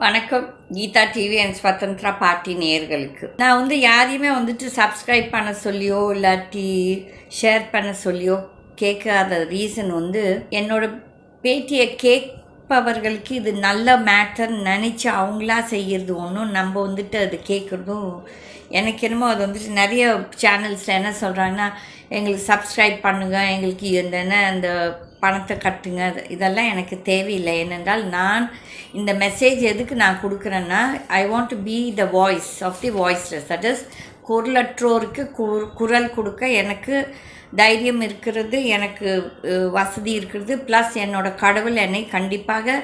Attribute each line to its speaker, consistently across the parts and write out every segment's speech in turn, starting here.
Speaker 1: வணக்கம். Geetha TV and Swatantra party நேயர்களுக்கு. நான் வந்து யாரையுமே வந்துட்டு சப்ஸ்கிரைப் பண்ண சொல்லியோ இல்லாட்டி ஷேர் பண்ண சொல்லியோ கேட்காத ரீசன் வந்து என்னோட பேட்டியை கேட்பவர்களுக்கு இது நல்ல மேட்டர் நினச்சி அவங்களா செய்கிறது ஒன்றும் நம்ம வந்துட்டு அது கேட்குறதும் எனக்கு என்னமோ அது வந்துட்டு நிறைய சேனல்ஸில் என்ன சொல்கிறாங்கன்னா எங்களுக்கு சப்ஸ்கிரைப் பண்ணுங்கள் எங்களுக்கு இந்த என்ன அந்த பணத்தை கட்டுங்க. இதெல்லாம் எனக்கு தேவையில்லை. ஏனென்றால் நான் இந்த மெசேஜ் எதுக்கு நான் கொடுக்குறேன்னா I want to be the voice of the voiceless that is குரலற்றோருக்கு கு- குரல் கொடுக்க எனக்கு தைரியம் இருக்கிறது எனக்கு வசதி இருக்கிறது. ப்ளஸ் என்னோடய கடவுள் என்னை கண்டிப்பாக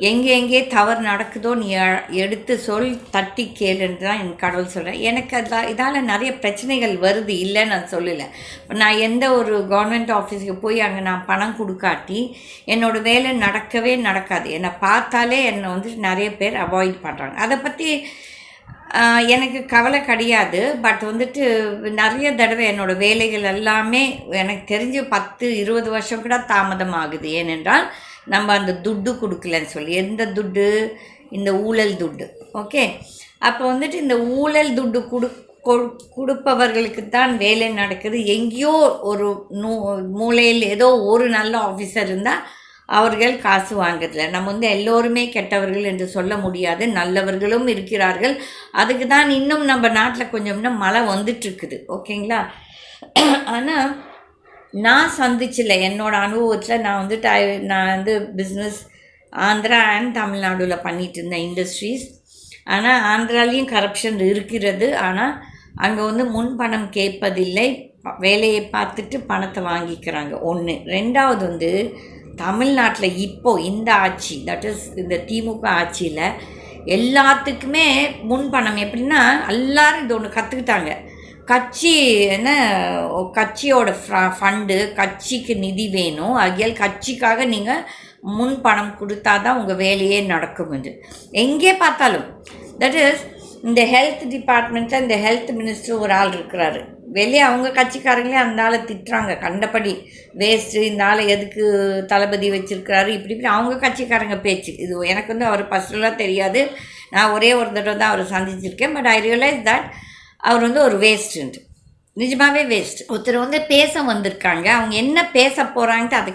Speaker 1: எங்கே தவறு நடக்குதோ நீ எ- எடுத்து சொல் தட்டி கேளுன்னு தான் என் கடவுள் சொல்கிறேன் எனக்கு அதில் இதால் நிறைய பிரச்சனைகள் வருது இல்லைன்னு நான் சொல்லலை. நான் எந்த ஒரு கவர்மெண்ட் ஆஃபீஸுக்கு போய் அங்கே நான் பணம் கொடுக்காட்டி என்னோடய வேலை நடக்கவே நடக்காது. என்னை பார்த்தாலே என்னை வந்து நிறைய பேர் அவாய்ட் பண்ணுறாங்க அதை பற்றி எனக்கு கவலை கிடையாது. பட் வந்துட்டு நிறைய தடவை என்னோடய வேலைகள் எல்லாமே எனக்கு தெரிஞ்சு பத்து இருபது வருஷம் கூட தாமதம் ஆகுது. ஏனென்றால் நம்ம அந்த துட்டு கொடுக்கலன்னு சொல்லி எந்த துட்டு? இந்த ஊழல் துட்டு. ஓகே? அப்போ வந்துட்டு இந்த ஊழல் துட்டு கொடு கொ- கொடுப்பவர்களுக்கு தான் வேலை நடக்குது. எங்கேயோ ஒரு நூ மூலையில் ஏதோ ஒரு நல்ல ஆஃபீஸர் இருந்தால் அவர்கள் காசு வாங்குறதில்ல. நம்ம வந்து எல்லோருமே கெட்டவர்கள் என்று சொல்ல முடியாது. நல்லவர்களும் இருக்கிறார்கள். அதுக்கு தான் இன்னும் நம்ம நாட்டில் கொஞ்சம் இன்னும் மழை வந்துட்டுருக்குது ஓகேங்களா? ஆனால் நான் சந்திச்சில்ல. என்னோட அனுபவத்தில் நான் வந்து டை நான் வந்து பிஸ்னஸ் ஆந்திரா அண்ட் தமிழ்நாடுவில் பண்ணிட்டு இருந்தேன் இண்டஸ்ட்ரீஸ் ஆனால் ஆந்திராலேயும் கரப்ஷன் இருக்கிறது. ஆனால் அங்கே வந்து முன் பணம் கேட்பதில்லை. வேலையை பார்த்துட்டு பணத்தை வாங்கிக்கிறாங்க. ஒன்று ரெண்டாவது வந்து தமிழ்நாட்டில் இப்போ இந்த ஆட்சி தட் இஸ் இந்த திமுக ஆட்சியில் எல்லாத்துக்குமே முன் பணம் எப்படின்னா எல்லாரும் இது ஒன்று கற்றுக்கிட்டாங்க கட்சி என்ன கட்சியோட ஃபண்டு கட்சிக்கு நிதி வேணும். ஆகியால் கட்சிக்காக நீங்கள் முன் பணம் கொடுத்தா தான் உங்கள் வேலையே நடக்கும் என்று. எங்கே பார்த்தாலும் தட் இஸ் இந்த ஹெல்த் டிபார்ட்மெண்ட்டில் இந்த ஹெல்த் மினிஸ்டர் ஒரு ஆள் இருக்கிறாரு. வெளியே அவங்க கட்சிக்காரங்களே அந்த ஆளை திட்டுறாங்க. கண்டபடி வேஸ்ட்டு இந்த ஆளை எதுக்கு தளபதி வச்சுருக்கிறாரு? இப்படி இப்படி அவங்க கட்சிக்காரங்க பேச்சு. இது எனக்கு வந்து அவர் பர்சனலாக தெரியாது. நான் ஒரே ஒரு தடவை தான் அவரை சந்திச்சிருக்கேன். பட் ஐ ரியலைஸ் தட் அவர் வந்து ஒரு வேஸ்ட்டுன்ட்டு நிஜமாகவே வேஸ்ட் ஒருத்தர் வந்து பேச வந்திருக்காங்க. அவங்க என்ன பேச போகிறாங்கன்ட்டு அதை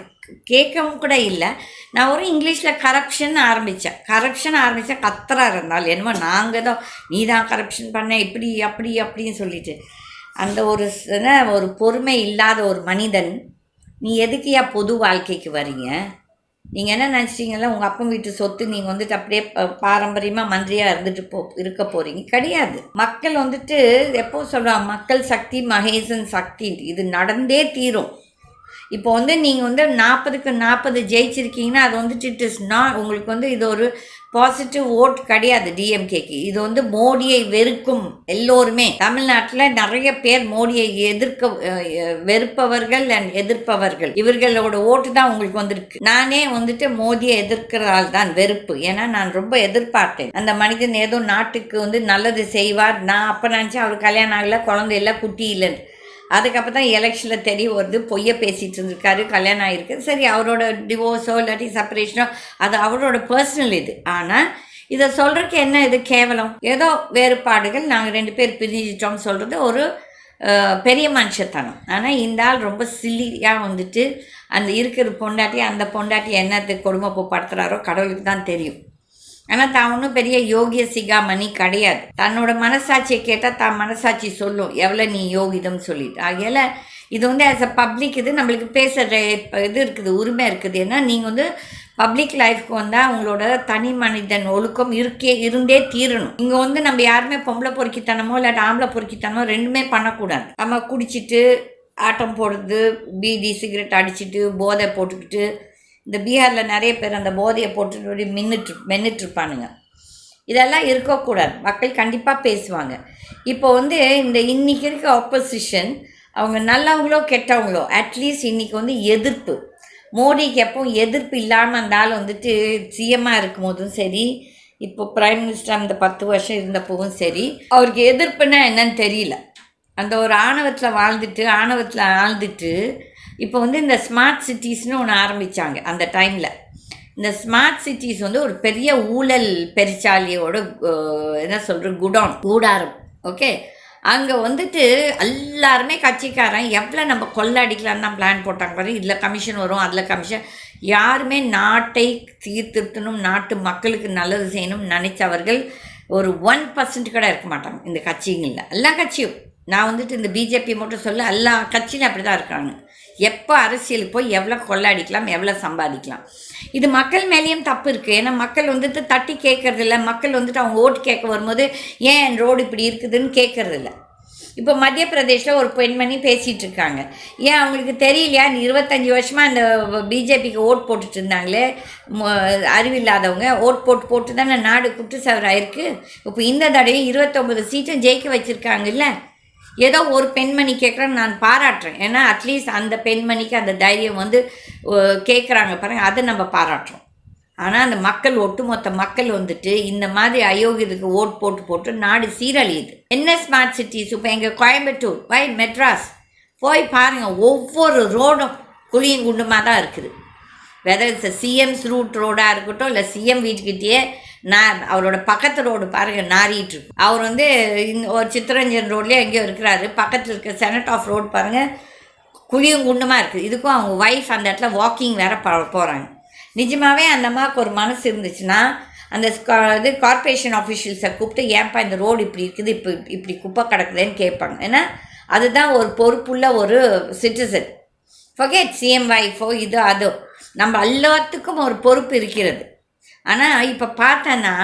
Speaker 1: கேட்கவும் கூட இல்லை. நான் ஒரு இங்கிலீஷில் கரப்ஷன் ஆரம்பித்தேன் கரப்ஷன் ஆரம்பித்தேன் கத்தரா இருந்தால் என்னமோ நாங்கள் தான் நீ தான் கரப்ஷன் பண்ண இப்படி அப்படி அப்படின்னு சொல்லிட்டு. அந்த ஒரு ஒரு பொறுமை இல்லாத ஒரு மனிதன் நீ எதுக்குயா பொது வாழ்க்கைக்கு வரீங்க? நீங்கள் என்ன நினச்சிட்டீங்கல்ல உங்கள் அப்பா வீட்டு சொத்து நீங்கள் வந்துட்டு அப்படியே பாரம்பரியமாக மந்திரியாக இருந்துட்டு போ இருக்க போகிறீங்க கிடையாது. மக்கள் வந்துட்டு எப்போ சொல்கிறாங்க மக்கள் சக்தி மகேசன் சக்தி இது நடந்தே தீரும். இப்போ வந்து நீங்கள் வந்து நாற்பதுக்கு நாற்பது ஜெயிச்சிருக்கீங்கன்னா அது வந்துட்டு இட் இஸ் நாட் உங்களுக்கு வந்து இது ஒரு பாசிட்டிவ் ஓட் கிடையாது டிஎம்கேக்கு இது வந்து மோடியை வெறுக்கும் எல்லோருமே. தமிழ்நாட்டில் நிறைய பேர் மோடியை எதிர்க்க வெறுப்பவர்கள் அண்ட் எதிர்ப்பவர்கள். இவர்களோட ஓட்டு தான் உங்களுக்கு வந்திருக்கு. நானே வந்துட்டு மோடியை எதிர்க்கிறதால் தான் வெறுப்பு. ஏன்னா நான் ரொம்ப எதிர்பார்த்தேன். அந்த மனிதன் ஏதோ நாட்டுக்கு வந்து நல்லது செய்வார். நான் அப்போ நினச்சேன் அவர் கல்யாணம் ஆகல குழந்தை இல்லை குட்டி இல்லைன்னு. அதுக்கப்புறம் தான் எலெக்ஷனில் தெரிய வருது பொய்யை பேசிகிட்டு இருந்திருக்காரு கல்யாணம் ஆகிருக்கு சரி அவரோட டிவோர்ஸோ இல்லாட்டி செப்பரேஷனோ அது அவரோட பர்சனல் இது. ஆனால் இதை சொல்கிறதுக்கு என்ன இது கேவலம்? ஏதோ வேறுபாடுகள். நாங்கள் ரெண்டு பேர் பிரிஞ்சிட்டோம்னு சொல்கிறது ஒரு பெரிய மனுஷத்தனம். ஆனால் இந்த ஆள் ரொம்ப சில்லியாக வந்துட்டு அந்த இருக்கிற பொண்டாட்டி அந்த பொண்டாட்டி கொடுமை கொடுமைப்படுத்துகிறாரோ கடவுளுக்கு தான் தெரியும். ஆனால் தான் ஒன்றும் பெரிய யோகிய சிகாமணி கிடையாது. தன்னோட மனசாட்சியை கேட்டால் தான் மனசாட்சி சொல்லும். எவ்வளோ நீ யோகிதம் சொல்லிட்டு. ஆகையால் இது வந்து ஆஸ் அ பப்ளிக் இது நம்மளுக்கு பேசுகிற இது இருக்குது உரிமை இருக்குது. ஏன்னா நீங்கள் வந்து பப்ளிக் லைஃப்க்கு வந்தால் உங்களோட தனி மனிதன் ஒழுக்கம் இருக்கே இருந்தே தீரணும். இங்கே வந்து நம்ம யாருமே பொம்பளை பொறுக்கித்தனமோ இல்லாட்டி ஆம்பளை பொறுக்கித்தனமோ ரெண்டுமே பண்ணக்கூடாது. நம்ம குடிச்சிட்டு ஆட்டம் போடுறது பீடி சிகரெட் அடிச்சிட்டு போதை போட்டுக்கிட்டு இந்த பீகாரில் நிறைய பேர் அந்த போதையை போட்டுட்டு மின்னுட்டு மென்னுட்டு இருப்பானுங்க இதெல்லாம் இருக்கக்கூடாது. மக்கள் கண்டிப்பாக பேசுவாங்க. இப்போ வந்து இந்த இன்னைக்கு இருக்க ஆப்போசிஷன் அவங்க நல்லவங்களோ கெட்டவங்களோ அட்லீஸ்ட் இன்றைக்கி வந்து எதிர்ப்பு. மோடிக்கு எப்போ எதிர்ப்பு இல்லாமல் அந்த ஆள் வந்துட்டு சிஎம்மாக இருக்கும் போதும் சரி இப்போ ப்ரைம் மினிஸ்டர் அந்த பத்து வருஷம் இருந்தப்பவும் சரி அவருக்கு எதிர்ப்புன்னா என்னன்னு தெரியல. அந்த ஒரு ஆணவத்தில் வாழ்ந்துட்டு ஆணவத்தில் ஆழ்ந்துட்டு இப்போ வந்து இந்த ஸ்மார்ட் சிட்டிஸ்னு ஒன்று ஆரம்பித்தாங்க அந்த டைமில் இந்த ஸ்மார்ட் சிட்டிஸ் வந்து ஒரு பெரிய ஊழல் பெருச்சாலியோட என்ன சொல்கிற குடோன் கூடாரம் ஓகே அங்கே வந்துட்டு எல்லாருமே கட்சிக்காரன். எவ்வளோ நம்ம கொள்ளடிக்கலான்னு தான் பிளான் போட்டாங்க பாரு. இதில் கமிஷன் வரும் அதில் கமிஷன் யாருமே நாட்டை சீர்திருத்தணும் நாட்டு மக்களுக்கு நல்லது செய்யணும் நினைச்சவர்கள் ஒரு ஒன் பர்சன்ட் கூட இருக்க மாட்டாங்க இந்த கட்சிங்களில் எல்லா கட்சியும். நான் வந்துட்டு இந்த பிஜேபி மட்டும் சொல்ல எல்லா கட்சியிலும் அப்படி தான் இருக்காங்க. எப்போ அரசியலுக்கு போய் எவ்வளோ கொள்ளாடிக்கலாம் எவ்வளோ சம்பாதிக்கலாம். இது மக்கள் மேலேயும் தப்பு இருக்குது ஏன்னா மக்கள் வந்துட்டு தட்டி கேட்கறதில்ல மக்கள் வந்துட்டு அவங்க ஓட்டு கேட்க வரும்போது ஏன் ரோடு இப்படி இருக்குதுன்னு கேட்கறதில்ல இப்போ மத்திய பிரதேஷில் ஒரு பெண்மணி பேசிகிட்டு இருக்காங்க. ஏன் அவங்களுக்கு தெரியலையா? இருபத்தஞ்சி வருஷமாக அந்த பிஜேபிக்கு ஓட் போட்டுட்டு இருந்தாங்களே. ம- அறிவில்லாதவங்க. ஓட் போட்டு போட்டு தானே நாடு குற்று சவராயிருக்கு. இப்போ இந்த தடவை இருபத்தொம்பது சீட்டும் ஜெயிக்க வச்சுருக்காங்கல்ல? ஏதோ ஒரு பெண்மணி கேட்குறாங்க நான் பாராட்டுறேன். ஏன்னா அட்லீஸ்ட் அந்த பெண்மணிக்கு அந்த தைரியம் வந்து கேட்குறாங்க பாருங்கள் அதை நம்ம பாராட்டுறோம். ஆனால் அந்த மக்கள் ஒட்டுமொத்த மக்கள் வந்துட்டு இந்த மாதிரி அயோக்கியத்துக்கு ஓட் போட்டு போட்டு நாடு சீரழியுது. என்ன ஸ்மார்ட் சிட்டிஸ் இப்போ எங்கள் கோயம்புத்தூர் வை மெட்ராஸ்? போய் பாருங்கள் ஒவ்வொரு ரோடும் குழியும் குண்டுமாக தான் இருக்குது. வெதர் இட்ஸ் சிஎம்ஸ் ரூட் ரோடாக இருக்கட்டும் இல்லை சிஎம் வீட்டுக்கிட்டேயே நான் அவரோட பக்கத்து ரோடு பாருங்கள் நாறிட்டு அவர் வந்து இந்த ஒரு சித்தரஞ்சன் ரோட்லேயே எங்கேயோ இருக்கிறாரு. பக்கத்தில் இருக்க செனட் ஆஃப் ரோடு பாருங்கள் குழியும் குண்டுமாக இருக்குது இதுக்கும் அவங்க ஒய்ஃப் அந்த இடத்துல வாக்கிங் வேற ப போகிறாங்க நிஜமாகவே அந்த அம்மாவுக்கு ஒரு மனசு இருந்துச்சுன்னா அந்த இது கார்ப்பரேஷன் ஆஃபீஷியல்ஸை கூப்பிட்டு ஏன்ப்பா இந்த ரோடு இப்படி இருக்குது இப்போ இப்படி குப்பை கிடக்குதுன்னு கேட்பாங்க. ஏன்னா அதுதான் ஒரு பொறுப்புள்ள ஒரு சிட்டிசன் ஃபொகேட் சிஎம் வைஃபோ இது அதோ. நம்ம எல்லாத்துக்கும் ஒரு பொறுப்பு இருக்கிறது. ஆனால் இப்போ பார்த்தோன்னா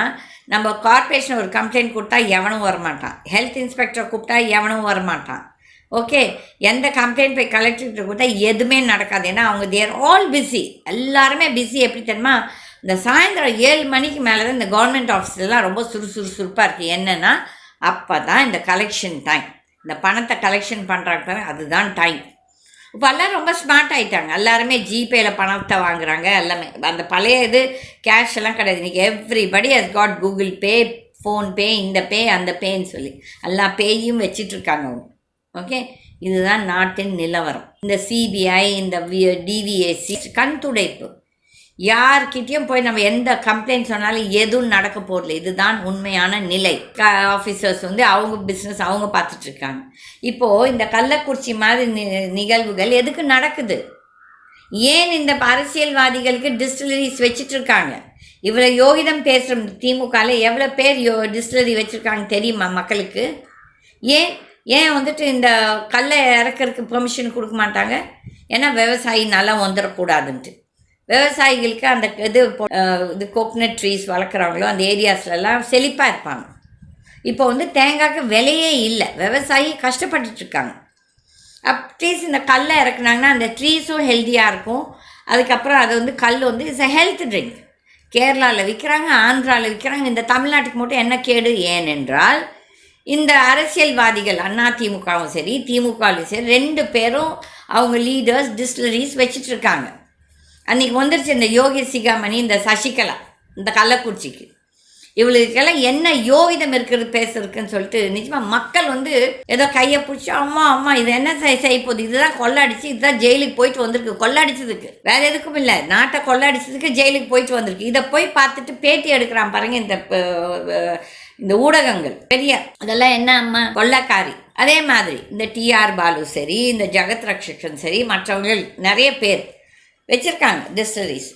Speaker 1: நம்ம கார்ப்பரேஷன் ஒரு கம்ப்ளைண்ட் கொடுத்தா எவனும் வரமாட்டான். ஹெல்த் இன்ஸ்பெக்டர் கூப்பிட்டா எவனும் வரமாட்டான். ஓகே எந்த கம்ப்ளைண்ட் போய் கலெக்டர்கிட்ட கொடுத்தா எதுவுமே நடக்காது. ஏன்னா அவங்க தேர் ஆல் பிஸி எல்லாருமே பிஸி எப்படி தெரியுமா? இந்த சாயந்தரம் ஏழு மணிக்கு மேலே தான் இந்த கவர்மெண்ட் ஆஃபீஸ்லாம் ரொம்ப சுறுசுறுசுறுப்பாக இருக்குது என்னென்னா அப்போ தான் இந்த கலெக்ஷன் டைம் இந்த பணத்தை கலெக்ஷன் பண்ணுறாங்க அதுதான் டைம் இப்போல்லாம் ரொம்ப ஸ்மார்ட் ஆயிட்டாங்க. எல்லாருமே ஜிபேயில் பணத்தை வாங்குறாங்க. எல்லாமே. அந்த பழைய இது கேஷ் எல்லாம் கிடையாது. இன்றைக்கி everybody has got Google Pay PhonePe இந்த பே அந்த பேன்னு சொல்லி. எல்லா பேயும் வச்சிட்ருக்காங்க அவங்க. ஓகே இதுதான் நாட்டின் நிலவரம். இந்த சிபிஐ இந்த டிவிஎஸ்சி கண் துடைப்பு. யார்கிட்டயும் போய் நம்ம எந்த கம்ப்ளைண்ட் சொன்னாலும் எதுவும் நடக்க போடல இதுதான் உண்மையான நிலை. ஆஃபீஸர்ஸ் வந்து அவங்க பிஸ்னஸ் அவங்க பார்த்துட்ருக்காங்க இப்போது இந்த கள்ளக்குறிச்சி மாதிரி நி நிகழ்வுகள் எதுக்கு நடக்குது? ஏன் இந்த அரசியல்வாதிகளுக்கு டிஸ்டிலரிஸ் வச்சிட்ருக்காங்க இவ்வளோ யோகிதம் பேசுகிற திமுகவில் எவ்வளோ பேர் யோ டிஸ்டிலரி வச்சுருக்காங்க தெரியுமா மக்களுக்கு? ஏன் ஏன் வந்துட்டு இந்த கல்லை இறக்கறதுக்கு பெர்மிஷன் கொடுக்க மாட்டாங்க? ஏன்னா விவசாயி நல்லா வந்துடக்கூடாதுன்ட்டு. விவசாயிகளுக்கு அந்த இது இது கோக்னட் ட்ரீஸ் வளர்க்குறாங்களோ அந்த ஏரியாஸ்லலாம் செழிப்பாக இருப்பாங்க. இப்போ வந்து தேங்காய்க்கு விலையே இல்லை. விவசாயி கஷ்டப்பட்டுட்ருக்காங்க. இருக்காங்க இந்த கல்லை இறக்குனாங்கன்னா அந்த ட்ரீஸும் ஹெல்த்தியாக இருக்கும். அதுக்கப்புறம் அது வந்து கல் வந்து இட்ஸ் a ஹெல்த் ட்ரிங்க் கேரளாவில் விற்கிறாங்க ஆந்திராவில் விற்கிறாங்க இந்த தமிழ்நாட்டுக்கு மட்டும் என்ன கேடு? ஏனென்றால் இந்த அரசியல்வாதிகள் அண்ணா திமுகவும் சரி திமுகவும் சரி ரெண்டு பேரும் அவங்க லீடர்ஸ் டிஸ்டிலரிஸ் வச்சிட்டு இருக்காங்க அன்றைக்கி வந்துருச்சு இந்த யோகி சிகாமணி இந்த சசிகலா இந்த கள்ளக்குறிச்சிக்கு. இவளுக்கெல்லாம் என்ன யோகிதம் இருக்கிறது பேசுறதுக்குன்னு சொல்லிட்டு நிஜமாக மக்கள் வந்து ஏதோ கையை பிடிச்சி அம்மா அம்மா இது என்ன செய் செய்ய போகுது? இதுதான் கொள்ளடிச்சு இதுதான் ஜெயிலுக்கு போயிட்டு வந்திருக்கு. கொள்ளடிச்சதுக்கு. வேற எதுக்கும் இல்லை. நாட்டை கொள்ளடிச்சதுக்கு ஜெயிலுக்கு போயிட்டு வந்திருக்கு. இதை போய் பார்த்துட்டு பேட்டி எடுக்கிறான் பாருங்க இந்த இந்த ஊடகங்கள். பெரிய அதெல்லாம் என்ன அம்மா? கொள்ளக்காரி. அதே மாதிரி இந்த டிஆர் பாலு சரி இந்த ஜெகத் ரக்ஷன் சரி மற்றவர்கள் நிறைய பேர். வச்சுருக்காங்க டிஸ்டரிஸ்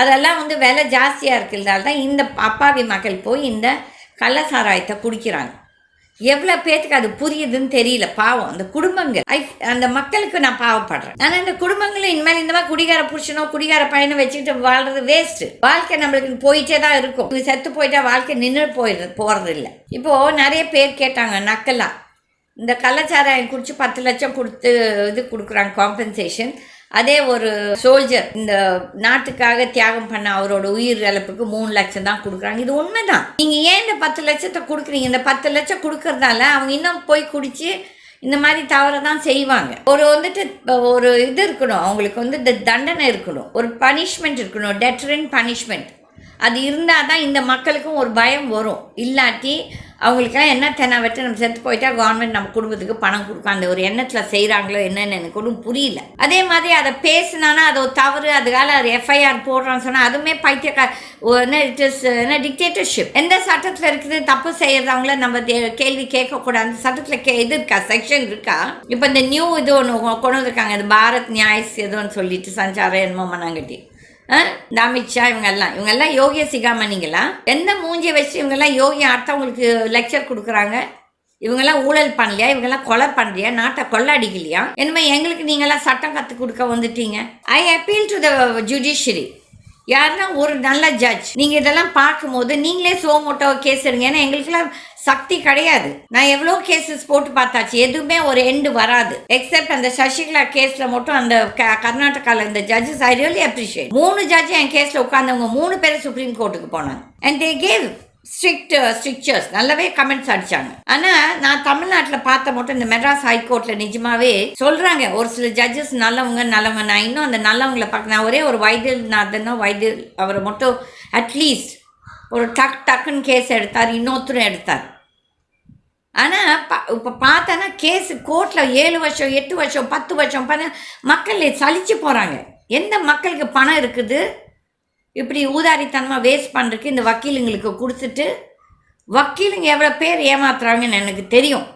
Speaker 1: அதெல்லாம் வந்து விலை ஜாஸ்தியாக இருக்கிறதால தான் இந்த அப்பாவி மக்கள் போய் இந்த கள்ள சாராயத்தை குடிக்கிறாங்க. எவ்வளோ பேத்துக்கு அது புரியுதுன்னு தெரியல பாவம். அந்த குடும்பங்கள் ஐ அந்த மக்களுக்கு நான் பாவப்படுறேன். ஆனால் இந்த குடும்பங்களும் இனிமேல் இந்த மாதிரி குடிகார புருஷனோ குடிகார பையனும் வச்சுக்கிட்டு வாழ்றது வேஸ்ட்டு வாழ்க்கை நம்மளுக்கு போயிட்டே தான் இருக்கும். இவங்க செத்து போயிட்டா வாழ்க்கை நின்று போயிடு போகிறது இல்லை இப்போது நிறைய பேர் கேட்டாங்க நக்கலா. இந்த கள்ளச்சாராயம் குடிச்சு பத்து லட்சம் கொடுத்து இது கொடுக்குறாங்க காம்பன்சேஷன் அதே ஒரு சோல்ஜர் இந்த நாட்டுக்காக தியாகம் பண்ண அவரோட உயிர் இழப்புக்கு மூணு லட்சம் தான் கொடுக்குறாங்க. இது உண்மைதான். நீங்கள் ஏன் இந்த பத்து லட்சத்தை கொடுக்குறீங்க? இந்த பத்து லட்சம் கொடுக்கறதால அவங்க இன்னும் போய் குடிச்சு இந்த மாதிரி தவறை தான் செய்வாங்க. ஒரு வந்துட்டு ஒரு இது இருக்கணும். அவங்களுக்கு வந்து இந்த தண்டனை இருக்கணும். ஒரு பனிஷ்மெண்ட் இருக்கணும். டெட்ரன் பனிஷ்மெண்ட் அது இருந்தால் தான் இந்த மக்களுக்கும் ஒரு பயம் வரும். இல்லாட்டி அவங்களுக்கெல்லாம் என்ன தென்னை வச்சு நம்ம செத்து போயிட்டா கவர்மெண்ட் நம்ம குடும்பத்துக்கு பணம் கொடுக்கும். அந்த ஒரு எண்ணத்தில் செய்கிறாங்களோ என்னென்னு எனக்கு ஒன்றும் புரியல. அதே மாதிரி அதை பேசினானா அது ஒரு தவறு. அதுக்கால அது எஃப்ஐஆர் போடுறான்னு சொன்னால் அதுவுமே பைத்தியக்கா என்ன இட் இஸ் என்ன டிக்டேட்டர்ஷிப் எந்த சட்டத்தில் இருக்குது தப்பு செய்யறவங்கள நம்ம தே- கேள்வி கேட்கக்கூடாது. அந்த சட்டத்தில் கே இது இருக்கா? செக்ஷன் இருக்கா? இப்போ இந்த நியூ இது ஒன்று கொண்டு வந்திருக்காங்க. இந்த பாரத் நியாய்ஸ் எதுன்னு சொல்லிட்டு சஞ்சாரம் என்னமோ மண்ணாங்கட்டி. இந்த அமித்ஷா இவங்கெல்லாம். இவங்கெல்லாம் யோகிய சிகாமணிங்களா எந்த மூஞ்சியை வச்சு இவங்கெல்லாம் யோகி அடுத்தவங்களுக்கு லெக்சர் கொடுக்குறாங்க? இவங்கெல்லாம் ஊழல் பண்ணலையா? இவங்கெல்லாம் கொலை பண்ணலையா? நாட்டை கொள்ளடிக்கலையா? என்னமே எங்களுக்கு நீங்களாம் சட்டம் கற்றுக் கொடுக்க வந்துட்டீங்க. I appeal to the judiciary யாருன்னா ஒரு நல்ல ஜட்ஜ் நீங்கள் இதெல்லாம் பார்க்கும்போது நீங்களே சோமோட்டோ கேஸ் எடுங்க ஏன்னா எங்களுக்கெல்லாம் சக்தி கிடையாது. நான் எவ்வளோ கேசஸ் போட்டு பார்த்தாச்சு. எதுவுமே ஒரு எண்டு வராது. எக்ஸப்ட் அந்த சசிகலா கேஸ்ல மட்டும் அந்த கர்நாடகாவில் இந்த ஜட்ஜஸ் ஐ ரியலி அப்ரிஷியேட் மூணு ஜட்ஜ் என் கேஸில் உட்காந்தவங்க மூணு பேரும் சுப்ரீம் கோர்ட்டுக்கு போனாங்க. And they gave strict strictures நல்லாவே கமெண்ட்ஸ் அடிச்சாங்க. ஆனால் நான் தமிழ்நாட்டில் பார்த்த மட்டும் இந்த மெட்ராஸ் ஹைகோர்ட்டில் நிஜமாவே சொல்கிறாங்க ஒரு சில ஜட்ஜஸ் நல்லவங்க நல்லவங்க. நான் இன்னும் அந்த நல்லவங்களை பார்க்க நான் ஒரே ஒரு வைத்தியநாதனோ வைத்திய அவரை மட்டும் அட்லீஸ்ட் ஒரு டக் டக்குன்னு கேஸ் எடுத்தார் இன்னொருத்தரும் எடுத்தார். ஆனால் ப இப்போ பார்த்தோன்னா கேஸு கோர்ட்டில் ஏழு வருஷம் எட்டு வருஷம் பத்து வருஷம் பண்ண மக்கள் சலிச்சு போகிறாங்க எந்த மக்களுக்கு பணம் இருக்குது? இப்படி ஊதாரித்தனமாக வேஸ்ட் பண்ணுறதுக்கு இந்த வக்கீலுங்களுக்கு கொடுத்துட்டு வக்கீலுங்க எவ்வளோ பேர் ஏமாத்துறாங்கன்னு எனக்கு தெரியும்.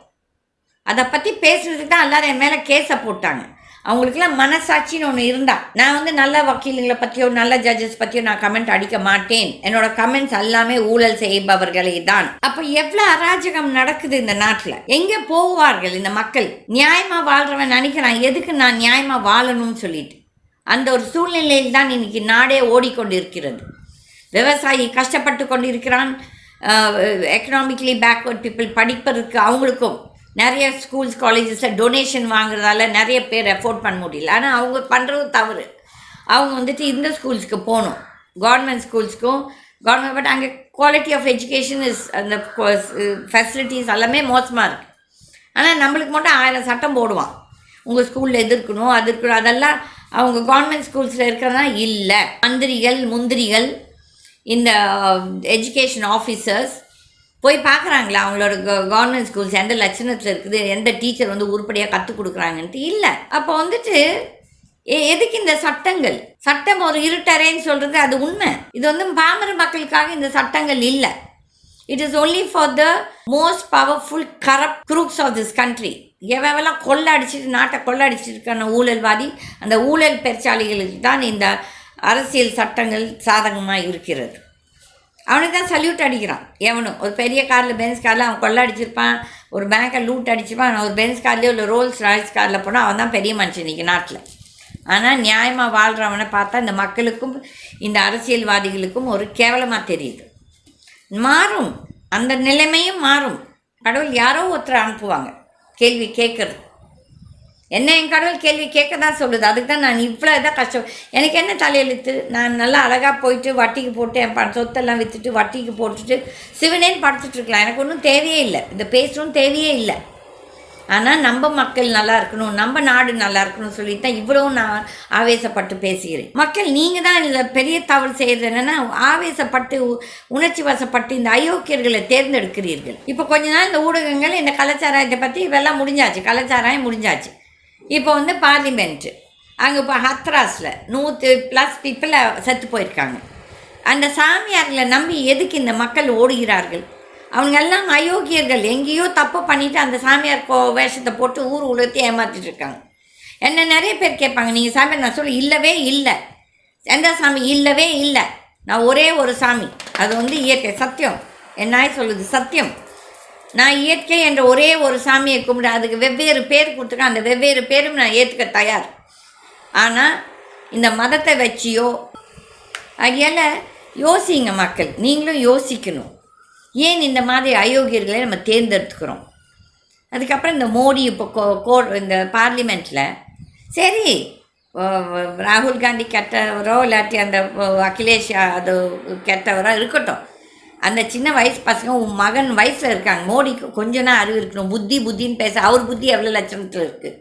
Speaker 1: அதை பற்றி பேசுகிறதுக்கு தான் எல்லாரும் என் மேலே கேஸை போட்டாங்க. அவங்களுக்குலாம் மனசாட்சின்னு ஒன்று இருந்தா நான் வந்து நல்ல வக்கீலுங்களை பற்றியோ நல்ல ஜட்ஜஸ் பற்றியோ நான் கமெண்ட் அடிக்க மாட்டேன். என்னோட கமெண்ட்ஸ் எல்லாமே ஊழல் செய்பவர்களே தான். அப்போ எவ்வளோ அராஜகம் நடக்குது இந்த நாட்டில்? எங்கே போவார்கள் இந்த மக்கள்? நியாயமாக வாழ்கிறவன் நினைக்கிறான் எதுக்கு நான் நியாயமாக வாழணும்னு சொல்லிட்டு? அந்த ஒரு சூழ்நிலையில் தான் இன்னைக்கு நாடே ஓடிக்கொண்டு இருக்கிறது விவசாயி கஷ்டப்பட்டு கொண்டு இருக்கிறான் எக்கனாமிக்கலி பேக்வர்ட் பீப்புள் படிப்பதற்கு அவங்களுக்கும் நிறைய ஸ்கூல்ஸ் காலேஜஸில் டொனேஷன் வாங்குறதால நிறைய பேர் எஃபோர்ட் பண்ண முடியல. ஆனால் அவங்க பண்ணுறது தவறு. அவங்க வந்துட்டு இந்த ஸ்கூல்ஸ்க்கு போகணும். கவர்மெண்ட் ஸ்கூல்ஸ்க்கும் கவர்மெண்ட் பட் அங்கே குவாலிட்டி ஆஃப் எஜுகேஷன் இஸ் அந்த ஃபெசிலிட்டிஸ் எல்லாமே மோசமாக இருக்குது ஆனால் நம்மளுக்கு மட்டும் ஆயிரம் சட்டம் போடுவான். உங்கள் ஸ்கூலில் எது இருக்கணும் அது இருக்கணும் அதெல்லாம் அவங்க கவர்மெண்ட் ஸ்கூல்ஸில் இருக்கிறதா இல்லை. மந்திரிகள் முந்திரிகள் இந்த uh, எஜுகேஷன் ஆஃபீஸர்ஸ் போய் பார்க்குறாங்களா? அவங்களோட கவர்மெண்ட் ஸ்கூல்ஸ் எந்த லட்சணத்தில் இருக்குது? எந்த டீச்சர் வந்து உருப்படியாக கற்றுக் கொடுக்குறாங்கன்ட்டு? இல்லை. அப்போ வந்துட்டு எதுக்கு இந்த சட்டங்கள்? சட்டம் ஒரு இருட்டறைன்னு சொல்கிறது அது உண்மை. இது வந்து பாமர மக்களுக்காக இந்த சட்டங்கள் இல்லை. It is only for the most powerful corrupt groups of this country எவெல்லாம் கொள்ளை அடிச்சிட்டு நாட்டை கொள்ள இருக்கான ஊழல்வாதி அந்த ஊழல் பெருச்சாளிகளுக்கு தான் இந்த அரசியல் சட்டங்கள் சாதகமாக இருக்கிறது. அவனுக்கு தான் சல்யூட் அடிக்கிறான். எவனும் ஒரு பெரிய காரில் பென்ஸ் காரில் அவன் கொள்ள அடிச்சிருப்பான் ஒரு பேங்கை லூட் அடிச்சிருப்பான். அவன் ஒரு பென்ஸ் கார்லேயோ இல்லை ரோல்ஸ் ராய்ஸ் காரில் போனால் அவன் தான் பெரிய மனுஷன் இன்றைக்கி நாட்டில். ஆனால் நியாயமாக வாழ்கிறவனை பார்த்தா இந்த மக்களுக்கும் இந்த அரசியல்வாதிகளுக்கும் ஒரு கேவலமாக தெரியுது. மாறும். அந்த நிலைமையும் மாறும். கடவுள் யாரோ ஒருத்தரை அனுப்புவாங்க. கேள்வி கேட்குறது. என்ன என் கடவுள் கேள்வி கேட்க தான் சொல்லுது. அதுக்கு தான் நான் இவ்வளோ இதாக கஷ்டம். எனக்கு என்ன தலையெழுத்து? நான் நல்லா அழகாக போயிட்டு வட்டிக்கு போட்டு என் ப சொத்தெல்லாம் விற்றுட்டு வட்டிக்கு போட்டுட்டு சிவனேன்னு படுத்துட்ருக்கலாம் எனக்கு ஒன்றும் தேவையே இல்லை. இந்த பேசணும் தேவையே இல்லை. ஆனால் நம்ம மக்கள் நல்லா இருக்கணும். நம்ம நாடு நல்லா இருக்கணும்னு சொல்லிட்டு தான் இவ்வளோ நான் ஆவேசப்பட்டு பேசுகிறேன். மக்கள் நீங்கள் தான் இதில் பெரிய தவறு செய்கிறது என்னென்னா ஆவேசப்பட்டு உ- உணர்ச்சி வசப்பட்டு இந்த அயோக்கியர்களை தேர்ந்தெடுக்கிறீர்கள். இப்போ கொஞ்ச நாள் இந்த ஊடகங்கள் இந்த கலாச்சாரத்தை பற்றி இதெல்லாம் முடிஞ்சாச்சு. கலாச்சாரம் முடிஞ்சாச்சு. இப்போ வந்து பார்லிமெண்ட்டு அங்கே இப்போ ஹத்ராஸில் நூற்று ப்ளஸ் பீப்புளை செத்து போயிருக்காங்க. அந்த சாமியார்களை நம்பி எதுக்கு இந்த மக்கள் ஓடுகிறார்கள்? அவங்க எல்லாம் அயோக்கியர்கள். எங்கேயோ தப்பு பண்ணிவிட்டு அந்த சாமியார் கோ வேஷத்தை போட்டு ஊர் உலகத்தை ஏமாற்றிட்டு இருக்காங்க. என்ன நிறைய பேர் கேட்பாங்க நீங்கள் சாமியார் நான் சொல்ல இல்லவே இல்லை. எந்த சாமி? இல்லவே இல்லை. நான் ஒரே ஒரு சாமி. அது வந்து இயற்கை சத்தியம். என்னாய் சொல்லுது சத்தியம். நான் இயற்கை என்ற ஒரே ஒரு சாமியை கும்பிட அதுக்கு வெவ்வேறு பேர் கொடுத்துருக்கேன் அந்த வெவ்வேறு பேரும் நான் ஏற்றுக்க தயார். ஆனால் இந்த மதத்தை வச்சியோ ஆகையால் யோசிங்க மக்கள் நீங்களும் யோசிக்கணும். ஏன் இந்த மாதிரி அயோக்கியர்களை நம்ம தேர்ந்தெடுத்துக்கிறோம்? அதுக்கப்புறம் இந்த மோடி இப்போ கோ கோ இந்த பார்லிமெண்ட்டில் சரி ராகுல் காந்தி கெட்டவரோ இல்லாட்டி அந்த அகிலேஷ் அது கெட்டவரோ இருக்கட்டும். அந்த சின்ன வயசு பசங்க உன் மகன் வயசில் இருக்காங்க. மோடிக்கு கொஞ்ச நாள் அறிவு இருக்கணும். புத்தி புத்தின்னு பேச அவர் புத்தி எவ்வளோ லட்சணத்தில் இருக்குது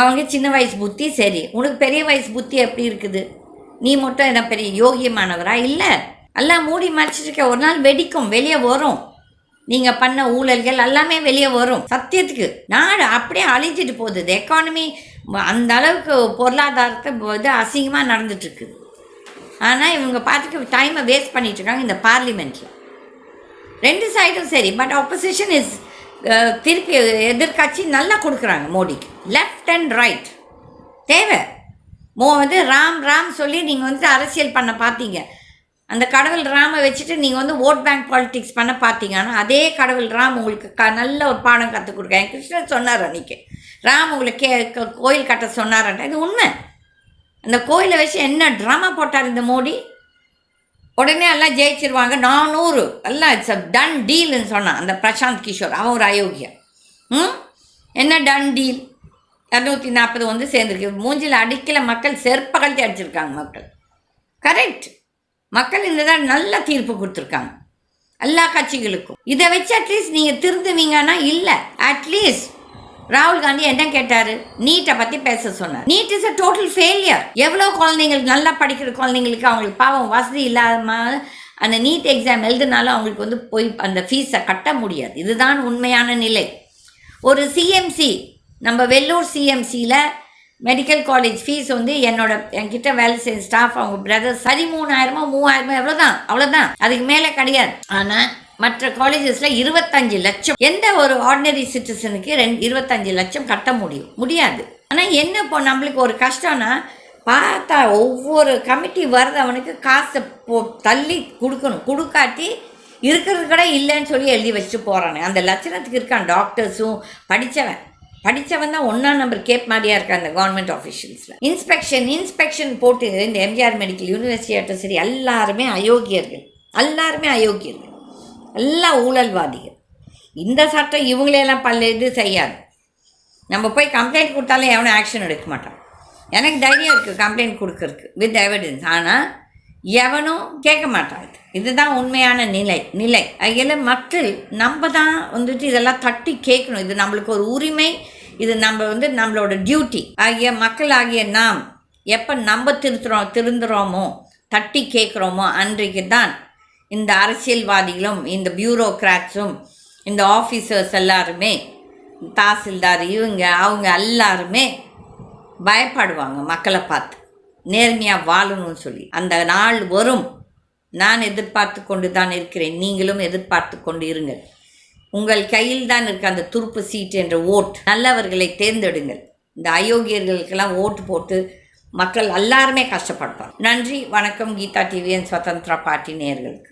Speaker 1: அவங்க சின்ன வயசு புத்தி சரி. உனக்கு பெரிய வயசு புத்தி எப்படி இருக்குது? நீ மட்டும் என்ன பெரிய யோகியமானவரா? இல்லை. எல்லாம் மூடி மறைச்சிருக்க ஒரு நாள் வெடிக்கும். வெளியே வரும். நீங்கள் பண்ண ஊழல்கள் எல்லாமே வெளியே வரும். சத்தியத்துக்கு. நாடு அப்படியே அழிஞ்சிட்டு போகுது. எக்கானமி அந்த அளவுக்கு பொருளாதாரத்தை இது அசிங்கமாக நடந்துட்டுருக்குது ஆனால் இவங்க பார்த்துட்டு டைமை வேஸ்ட் பண்ணிகிட்ருக்காங்க இருக்காங்க இந்த பார்லிமெண்ட்டில் ரெண்டு சைடும் சரி பட் ஆப்போசிஷன் இஸ் திருப்பி எதிர்கட்சி நல்லா கொடுக்குறாங்க மோடிக்கு. லெஃப்ட் அண்ட் ரைட் தேவை. மோ வந்து ராம் ராம் சொல்லி நீங்கள் வந்துட்டு அரசியல் பண்ண பார்த்தீங்க அந்த கடவுள் ராமை வச்சுட்டு நீங்கள் வந்து ஓட் பேங்க் பாலிட்டிக்ஸ் பண்ண பார்த்தீங்க ஆனால் அதே கடவுள் ராம் உங்களுக்கு க நல்ல ஒரு பாடம் கற்றுக் கொடுக்க என் கிருஷ்ணர் சொன்னார் அன்றைக்கி ராம் உங்களுக்கு கே க- கோயில் கட்ட சொன்னார்ன்ற இது உண்மை. அந்த கோயிலை வச்சு என்ன ட்ராமா போட்டார் இந்த மோடி? உடனே எல்லாம் ஜெயிச்சிருவாங்க. நானூறு. எல்லாம் இட்ஸ் அ டன் டீல்னு சொன்னான். அந்த பிரசாந்த் கிஷோர் அவன் ஒரு அயோக்கியன் ம்? என்ன டன் டீல் இரநூத்தி நாற்பது வந்து சேர்ந்துருக்கு. மூஞ்சில் அடிக்கல மக்கள் செருப்பகழ்த்தி அடிச்சிருக்காங்க மக்கள். கரெக்ட் மக்கள் இந்த தான் நல்ல தீர்ப்பு கொடுத்துருக்காங்க. எல்லா கட்சிகளுக்கும். இதை வச்சு அட்லீஸ்ட் நீங்கள் திருந்துவீங்கன்னா இல்லை. அட்லீஸ்ட் ராகுல் காந்தி என்ன கேட்டாரு? நீட்டை பற்றி பேச சொன்னார். NEET is a total failure எவ்வளோ குழந்தைங்களுக்கு நல்லா படிக்கிற குழந்தைங்களுக்கு அவங்களுக்கு பாவம் வசதி இல்லாம அந்த நீட் எக்ஸாம் எழுதினாலும் அவங்களுக்கு வந்து போய் அந்த ஃபீஸை கட்ட முடியாது. இதுதான் உண்மையான நிலை. ஒரு சிஎம்சி நம்ம வெள்ளூர் சிஎம்சியில் மெடிக்கல் காலேஜ் ஃபீஸ் வந்து என்னோட என்கிட்ட வேலை செய்யும் ஸ்டாஃப் அவங்க பிரதர்ஸ் பதிமூணாயிரமோ மூவாயிரமோ எவ்வளோதான் அவ்வளோதான் அதுக்கு மேலே கிடையாது. ஆனால் மற்ற காலேஜஸில் இருபத்தஞ்சு லட்சம். எந்த ஒரு ஆர்டினரி சிட்டிசனுக்கு ரெண்டு இருபத்தஞ்சு லட்சம் கட்ட முடியும். முடியாது. ஆனால் என்ன இப்போ நம்மளுக்கு ஒரு கஷ்டம்னா பார்த்தா ஒவ்வொரு கமிட்டி வர்றவனுக்கு அவனுக்கு காசை போ தள்ளி கொடுக்கணும். கொடுக்காட்டி இருக்கிறது கூட இல்லைன்னு சொல்லி எழுதி வச்சுட்டு போகிறானே அந்த லட்சணத்துக்கு இருக்கான் டாக்டர்ஸும் படித்தவன் படித்தவன் தான் ஒன்றாம் நம்பர் கேப் மாதிரியா இருக்கான் அந்த கவர்மெண்ட் ஆஃபீஷியல்ஸில் இன்ஸ்பெக்ஷன் இன்ஸ்பெக்ஷன் போட்டு இந்த எம்ஜிஆர் மெடிக்கல் யூனிவர்சிட்டி ஆகட்டும் சரி எல்லாருமே அயோக்கியர்கள். எல்லாருமே அயோக்கியர்கள். எல்லாம் ஊழல்வாதிகள். இந்த சட்டம் இவங்களையெல்லாம் பல்ல இது செய்யாது. நம்ம போய் கம்ப்ளைண்ட் கொடுத்தாலும் எவனும் ஆக்ஷன் எடுக்க மாட்டான். எனக்கு தைரியம் இருக்குது கம்ப்ளைண்ட் கொடுக்கறதுக்கு வித் எவிடன்ஸ் ஆனால் எவனும் கேட்க மாட்டான் இது. இதுதான் உண்மையான நிலை நிலை. அதில் மக்கள் நம்ம தான் வந்துட்டு இதெல்லாம் தட்டி கேட்கணும். இது நம்மளுக்கு ஒரு உரிமை. இது நம்ம வந்து நம்மளோட டியூட்டி ஆகிய மக்கள் ஆகிய நாம் எப்போ நம்ம திருத்துறோம் திருந்துறோமோ தட்டி கேட்குறோமோ அன்றைக்கு தான் இந்த அரசியல்வாதிகளும் இந்த பியூரோக்ராட்ஸும் இந்த ஆஃபீஸர்ஸ் எல்லாருமே தாசில்தார் இவங்க அவங்க எல்லாருமே பயப்படுவாங்க மக்களை பார்த்து. நேர்மையாக வாழணும்னு சொல்லி. அந்த நாள் வரும். நான் எதிர்பார்த்து கொண்டு தான் இருக்கிறேன். நீங்களும் எதிர்பார்த்து கொண்டு இருங்கள். உங்கள் கையில் தான் இருக்க அந்த துருப்பு சீட்டு என்ற ஓட் நல்லவர்களை தேர்ந்தெடுங்கள். இந்த அயோக்கியர்களுக்கெல்லாம் ஓட்டு போட்டு மக்கள் எல்லாருமே கஷ்டப்படுவார் நன்றி. வணக்கம். கீதா டிவிஎன் சுதந்திரா பாட்டி நேயர்களுக்கு.